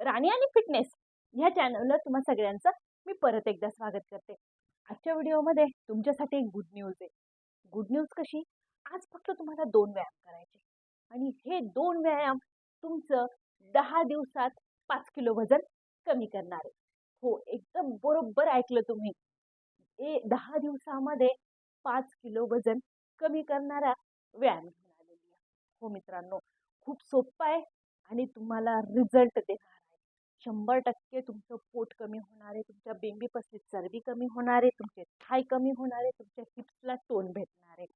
राणी आणि फिटनेस ह्या चॅनलवर तुम्हा सगळ्यांचं मी परत एकदा स्वागत करते. आजच्या व्हिडिओमध्ये तुमच्यासाठी एक गुड न्यूज आहे. गुड न्यूज कशी? आज फक्त तुम्हाला दोन व्यायाम करायचे. आणि हे दोन व्यायाम तुमचं दहा दिवसात पाच किलो वजन कमी करणार आहे. हो एकदम बरोबर ऐकलं तुम्ही. ए दहा दिवसामध्ये पाच किलो वजन कमी करणारा व्यायाम घेऊन आलेली हो मित्रांनो खूप सोपं आहे आणि तुम्हाला रिझल्ट देणार शंभर टक्के तुमचं पोट कमी होणार आहे तुमच्या बेंबीपासून चरबी कमी होणार आहे तुमचे थाय कमी होणार आहे तुमच्या हिप्सला टोन भेटणार आहे.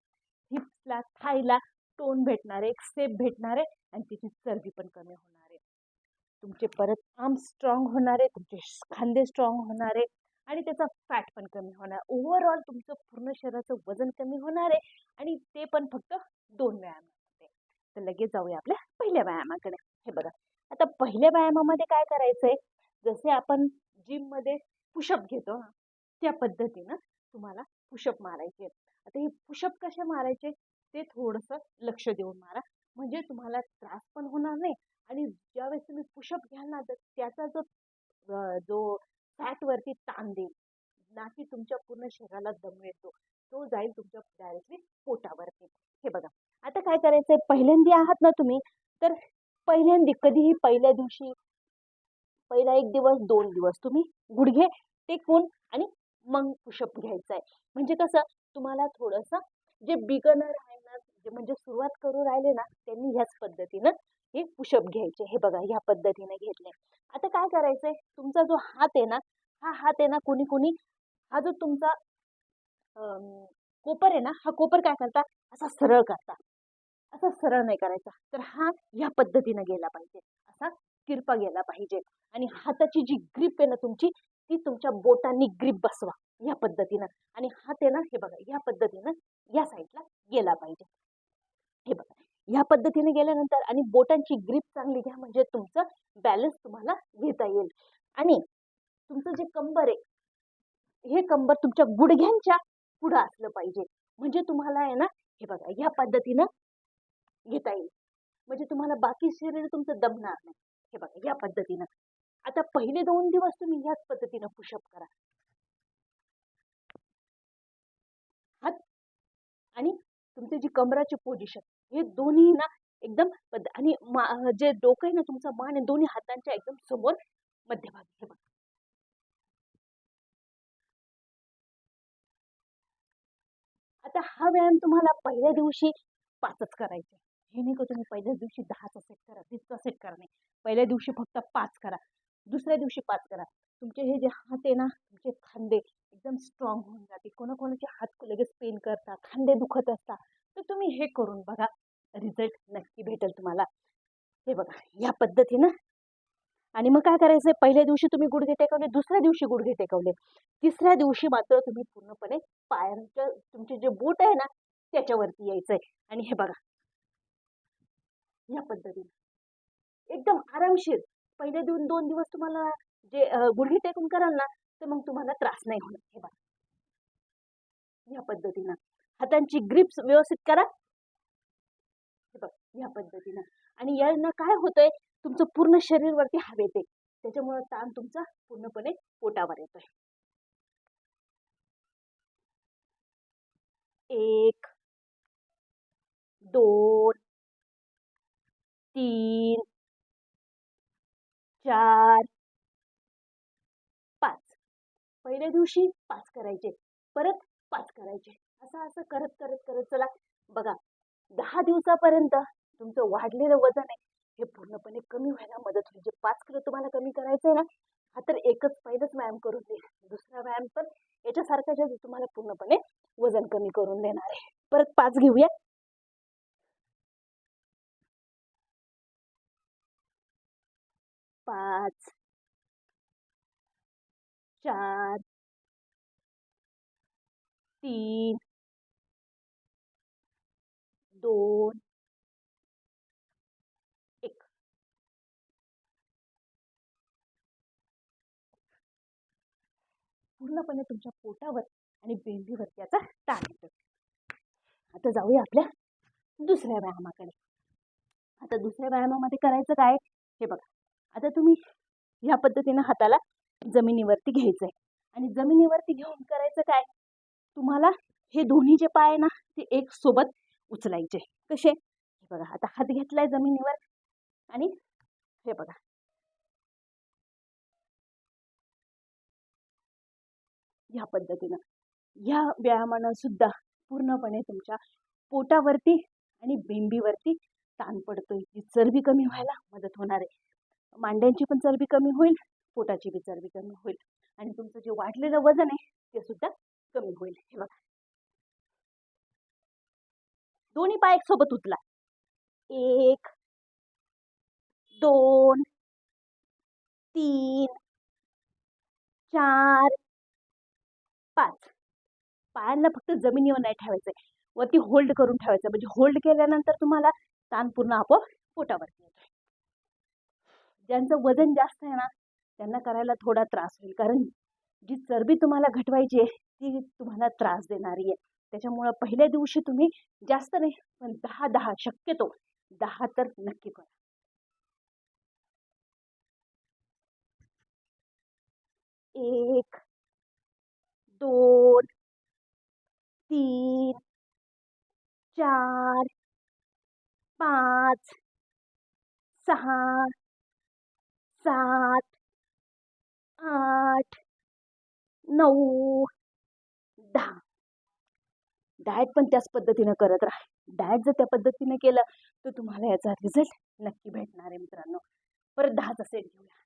हिप्सला थायला टोन भेटणार आहे एक सेप भेटणार आहे आणि तिची चरबी पण कमी होणार आहे. तुमचे परत आर्म स्ट्रॉंग होणार आहे तुमचे खांदे स्ट्रॉंग होणार आहे आणि त्याचा फॅट पण कमी होणार. ओव्हरऑल तुमचं पूर्ण शरीराचं वजन कमी होणार आहे आणि ते पण फक्त दोन व्यायामामध्ये. तर लगेच जाऊया आपल्या पहिल्या व्यायामाकडे. हे बघा आता पहिल्या व्यायामामध्ये काय करायचं आहे जसे आपण जिममध्ये पुशअप घेतो ना त्या पद्धतीनं तुम्हाला पुशअप मारायचे. आता हे पुशअप कसे मारायचे? ते थोडंसं लक्ष देऊन मारा. म्हणजे तुम्हाला त्रास पण होणार नाही आणि ज्यावेळेस तुम्ही पुशअप घ्याल ना तर त्याचा जो जो फॅटवरती ताण देईल ना की तुमच्या पूर्ण शरीराला दम येतो तो जाईल तुमच्या डायरेक्टली पोटावरती. हे बघा. आता काय करायचंय? पहिल्यांदा आहात ना तुम्ही तर पहिल्यांदा कधीही पहिल्या दिवशी पहिला एक दिवस दोन दिवस तुम्ही गुडघे टेकून आणि मग पुशअप घ्यायचं आहे म्हणजे कसं तुम्हाला थोडंसं जे बिगनर आहे ना जे म्हणजे सुरुवात करू राहिले ना त्यांनी ह्याच पद्धतीनं हे पुशअप घ्यायचे. हे बघा ह्या पद्धतीने घेतले. आता काय करायचंय? तुमचा जो हात आहे ना हा हात आहे ना कुणी कुणी हा जो तुमचा कोपर आहे ना हा कोपर काय करता? असा सरळ करता. असा सरळ नाही करायचा. तर हा ह्या पद्धतीनं गेला पाहिजे. असा किरपा गेला पाहिजे. आणि हाताची जी ग्रीप आहे ना तुमची ती तुमच्या बोटांनी ग्रीप बसवा या पद्धतीनं. आणि हात आहे ना हे बघा या पद्धतीनं या साईडला गेला पाहिजे. हे बघा ह्या पद्धतीने गेल्यानंतर आणि बोटांची ग्रीप चांगली घ्या म्हणजे तुमचं बॅलन्स तुम्हाला घेता येईल. आणि तुमचं जे कंबर आहे हे कंबर तुमच्या गुडघ्यांच्या पुढं असलं पाहिजे. म्हणजे तुम्हाला आहे ना हे बघा ह्या पद्धतीनं घेता येईल. म्हणजे तुम्हाला बाकी शरीर तुमचं दमणार नाही. हे बघा या पद्धतीनं. आता पहिले दोन दिवस तुम्ही याच पद्धतीनं पुशअप करा. हात आणि तुमचे जी कमराची पोझिशन हे दोन्ही ना एकदम आणि जे डोकं आहे ना तुमचा मान दोन्ही हातांच्या एकदम समोर मध्यभागी. हे बघा. आता हा व्यायाम तुम्हाला पहिल्या दिवशी पाचच करायचा हे नाही का तुम्ही पहिल्याच दिवशी दहाचा सेट करा वीसचा सेट करा नाही. पहिल्या दिवशी फक्त पाच करा दुसऱ्या दिवशी पाच करा. तुमचे हे जे हात आहे ना तुमचे खांदे एकदम स्ट्रॉंग होऊन जाते कोणाकोणाचे हात लगेच पेन करता खांदे दुखत असता तर तुम्ही हे करून बघा रिझल्ट नक्की भेटेल तुम्हाला. हे बघा या पद्धतीनं. आणि मग काय करायचं आहे? पहिल्या दिवशी तुम्ही गुडघे टेकवले दुसऱ्या दिवशी गुडघे टेकवले. तिसऱ्या दिवशी मात्र तुम्ही पूर्णपणे पायांच्या तुमचे जे बूट आहे ना त्याच्यावरती यायचं आहे आणि हे बघा या पद्धतीने. एकदम आरामशीर. पहिले दोन दोन दिवस तुम्हाला जे गुडघे टेकून कराल ना तर मग तुम्हाला त्रास नाही होणार. हे बघा. या पद्धतीनं. हातांची ग्रिप्स व्यवस्थित करा. हे बघ या पद्धतीनं. आणि यानं काय होतंय तुमचं पूर्ण शरीरवरती हवेत आहे त्याच्यामुळे ताण तुमचा पूर्णपणे पोटावर येतोय. एक दोन तीन चार पाच. पहिल्या दिवशी पाच करायचे परत पाच करायचे. असं असं करत करत करत चला. बघा दहा दिवसापर्यंत तुमचं वाढलेलं वजन आहे हे पूर्णपणे कमी व्हायला मदत होईल. जे पाच किलो तुम्हाला कमी करायचं आहे ना हा तर एकच पहिलंच व्यायाम करून देईल. दुसरा व्यायाम पण याच्यासारखा जे तुम्हाला पूर्णपणे वजन कमी करून देणार आहे. परत पाच घेऊया. पाच. चार. तीन. दोन. एक. पूर्णपणे तुमच्या पोटावर आणि बेंबीवर त्याचा ताण येतो. आता जाऊया आपल्या दुसऱ्या व्यायामाकडे. आता दुसऱ्या व्यायामामध्ये करायचं काय? हे बघा. आता तुम्ही ह्या पद्धतीनं हाताला जमिनीवरती घ्यायचं आहे आणि जमिनीवरती घेऊन करायचं काय? तुम्हाला हे दोन्ही जे पाय आहे ना ते एक सोबत उचलायचे. कसे? हे बघा आता हात घेतलाय जमिनीवर आणि हे बघा. ह्या पद्धतीनं. ह्या व्यायामानं सुद्धा पूर्णपणे तुमच्या पोटावरती आणि बेंबीवरती ताण पडतोय. ती चरबी कमी व्हायला मदत होणार आहे. मांड्यांची पण चरबी कमी होईल पोटाची बी चरबी कमी होईल आणि तुमचं जे वाढलेलं वजन आहे ते सुद्धा कमी होईल. हे बघा. दोन्ही पाय एक सोबत उचला. एक दोन तीन चार पाच. पायांना फक्त जमिनीवर नाही ठेवायचंय. वरती होल्ड करून ठेवायचं. म्हणजे होल्ड केल्यानंतर तुम्हाला ताण पूर्ण आपोआप पोटावरती येतोय. ज्यांचं वजन जास्त आहे ना त्यांना करायला थोडा त्रास होईल. कारण जी चरबी तुम्हाला घटवायची आहे ती तुम्हाला त्रास देणारी आहे. त्याच्यामुळं पहिल्या दिवशी तुम्ही जास्त नाही पण दहा दहा शक्यतो दहा तर नक्की करा. एक दोन तीन चार पाच सहा सात आठ नऊ दहा. डाएट पण त्याच पद्धतीनं करत राहा. डाएट जर त्या पद्धतीने केलं तर तुम्हाला याचा रिझल्ट नक्की भेटणार आहे मित्रांनो. परत दहाचा सेट घेऊया.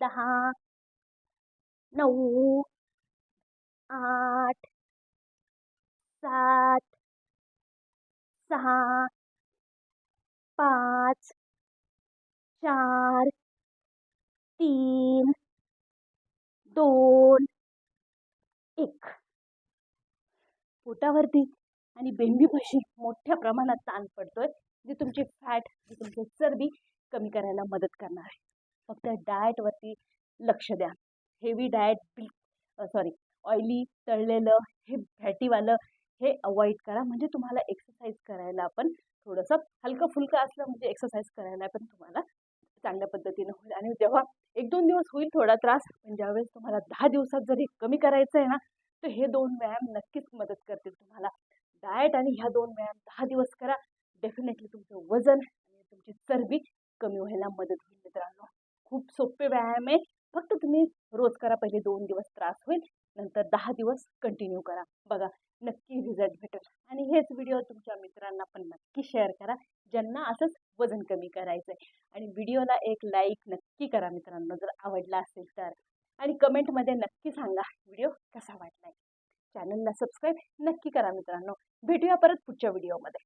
दहा नऊ आठ सात सहा पाच चार तीन दोन एक. पोटावरती आणि बेंबीपाशी मोठ्या प्रमाणात ताण पडतोय जे तुमचे फॅट जे तुमची चरबी कमी करायला मदत करणार आहे. फक्त डाएटवरती लक्ष द्या. हेवी डाएट बिल सॉरी ऑइली तळलेलं हे फॅटीवालं हे अवॉइड करा. म्हणजे तुम्हाला एक्सरसाइज करायला पण थोडंसं हलकं फुलकं असलं म्हणजे एक्सरसाइज करायला पण तुम्हाला चांगल्या पद्धतीनं होईल. आणि जेव्हा एक दोन दिवस होईल थोडा त्रास पण ज्यावेळेस तुम्हाला दहा दिवसात जर हे कमी करायचं आहे ना तर हे दोन व्यायाम नक्कीच मदत करतील तुम्हाला. डाएट आणि ह्या दोन व्यायाम दहा दिवस करा. डेफिनेटली तुमचं वजन आणि तुमची चरबी कमी व्हायला मदत होईल मित्रांनो. खूप सोपे व्यायाम आहे. फक्त तुम्ही रोज करा. पहिले दोन दिवस त्रास होईल. नंतर दहा दिवस कंटिन्यू करा. बघा नक्की रिझल्ट भेटेल आणि हेच व्हिडिओ तुमच्या मित्रांना पण नक्की शेअर करा ज्यांना असंच वजन कमी करायचं आहे आणि व्हिडिओला एक लाईक नक्की करा मित्रांनो जर आवडला असेल तर. आणि कमेंटमध्ये नक्की सांगा व्हिडिओ कसा वाटला आहे चॅनलला सबस्क्राईब नक्की करा मित्रांनो. भेटूया परत पुढच्या व्हिडिओमध्ये